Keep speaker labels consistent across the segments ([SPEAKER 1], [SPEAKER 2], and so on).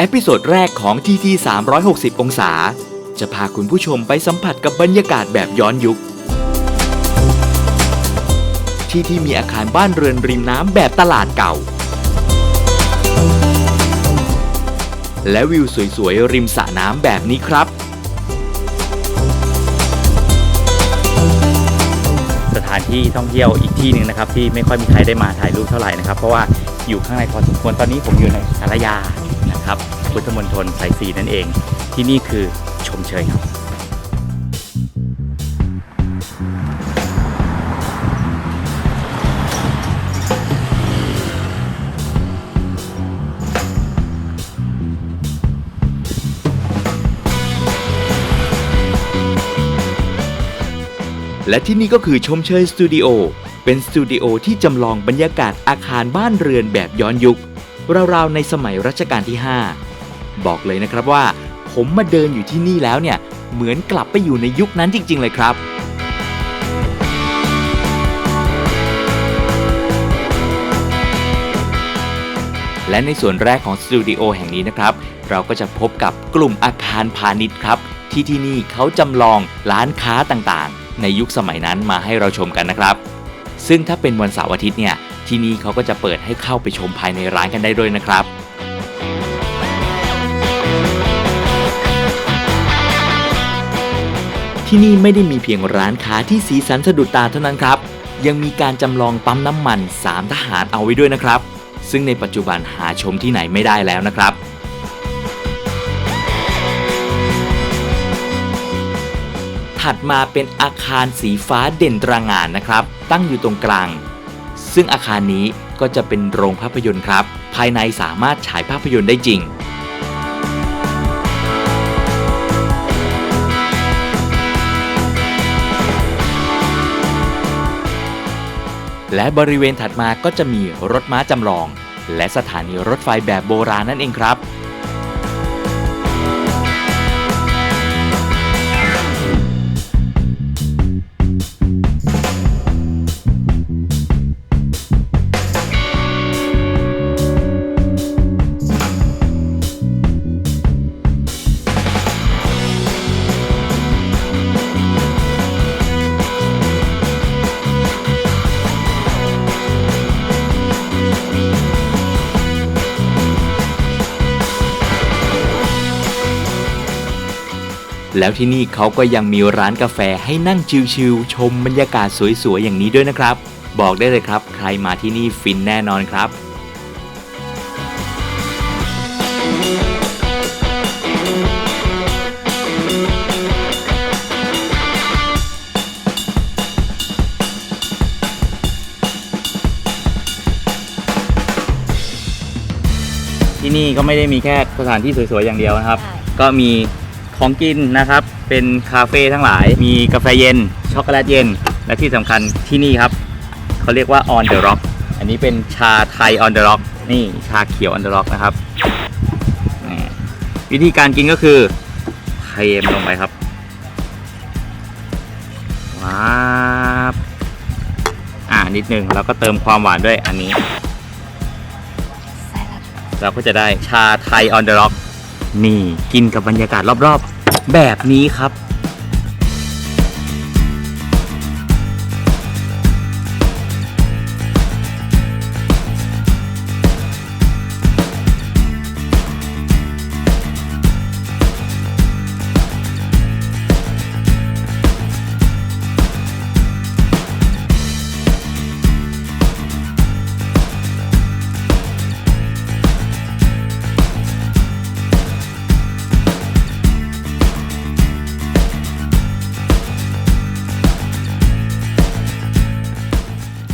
[SPEAKER 1] เอพิโซดแรกของ TT 360 องศา จะพาคุณผู้ชมไปสัมผัสกับบรรยากาศแบบย้อนยุค ที่ที่มีอาคารบ้านเรือนริมน้ำแบบตลาดเก่า และวิวสวยๆ ริมสระน้ำแบบนี้ครับ
[SPEAKER 2] สถานที่ท่องเที่ยวอีกที่หนึ่งนะครับที่ไม่ค่อยมีใครได้มาถ่ายรูปเท่าไหร่นะครับ เพราะว่า อยู่ข้างในพอสมควรตอนนี้ผมอยู่ในสารยานะครับ พุทธมณฑลสายสีนั่นเอง ที่นี่คือชมเชยครับ
[SPEAKER 1] และที่นี่ก็คือชมเชยสตูดิโอ เป็นสตูดิโอที่จำลองบรรยากาศอาคารบ้านเรือนแบบย้อนยุค ราวๆ ในสมัยรัชกาลที่ 5 บอกเลยนะครับว่า ผมมาเดินอยู่ที่นี่แล้วเนี่ย เหมือนกลับไปอยู่ในยุคนั้นจริง ๆ เลยครับและในส่วนแรกของสตูดิโอแห่งนี้นะครับ เราก็จะพบกับกลุ่มอาคารพาณิชย์ครับ ที่ที่นี่เขาจำลองร้านค้าต่างๆ ในยุคสมัยนั้นมาให้เราชมกันนะครับ ซึ่งถ้าเป็นวันเสาร์อาทิตย์เนี่ยที่นี่เขาก็จะเปิดให้เข้าไปชมภายในร้านกันได้ด้วยนะครับที่นี่ไม่ได้มีเพียงร้านค้าที่สีสันสะดุดตาเท่านั้นครับ ยังมีการจำลองปั๊มน้ำมัน 3 ทหารเอาไว้ด้วยนะครับ ซึ่งในปัจจุบันหาชมที่ไหนไม่ได้แล้วนะครับ ถัดมาเป็นอาคารสีฟ้าเด่นตระหง่านนะครับ ตั้งอยู่ตรงกลาง ซึ่งอาคารนี้ก็จะเป็นโรงภาพยนตร์ครับ ภายในสามารถฉายภาพยนตร์ได้จริง และบริเวณถัดมาก็จะมีรถม้าจำลอง และสถานีรถไฟแบบโบราณนั่นเองครับ แล้วที่นี่เขาก็ยังมีร้านกาแฟให้นั่งชิลๆชมบรรยากาศสวยๆอย่างนี้ด้วยนะครับ บอกได้เลยครับ ใครมาที่นี่ฟินแน่นอนครับ
[SPEAKER 2] ที่นี่ก็ไม่ได้มีแค่สถานที่สวยๆอย่างเดียวนะครับ
[SPEAKER 3] ใช่
[SPEAKER 2] ก็มี ของกินนะครับ เป็นคาเฟ่ทั้งหลาย มีกาแฟเย็น ช็อกโกแลตเย็น และที่สำคัญที่นี่ครับ เขาเรียกว่า on the rock อันนี้เป็นชาไทย on the rock นี่ชาเขียว on the rock นะครับนี่วิธีการกินก็คือเทมลงไปครับว้าบอ่านิดนึงแล้วก็เติมความหวานด้วยอันนี้
[SPEAKER 3] ใส่แล้ว
[SPEAKER 2] เราก็จะได้ชาไทย on the rock นี่กินกับบรรยากาศรอบๆ แบบนี้ครับ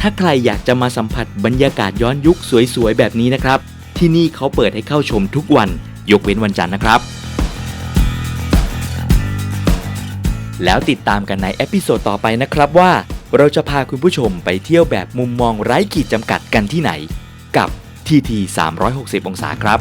[SPEAKER 1] ถ้าใครอยากจะมาสัมผัสบรรยากาศย้อนยุคสวยๆ แบบนี้นะครับ ที่นี่เขาเปิดให้เข้าชมทุกวัน ยกเว้นวันจันทร์นะครับ แล้วติดตามกันในเอพิโซดต่อไปนะครับว่า เราจะพาคุณผู้ชมไปเที่ยวแบบมุมมองไร้ขีดจำกัดกันที่ไหน กับ TT 360 องศาครับ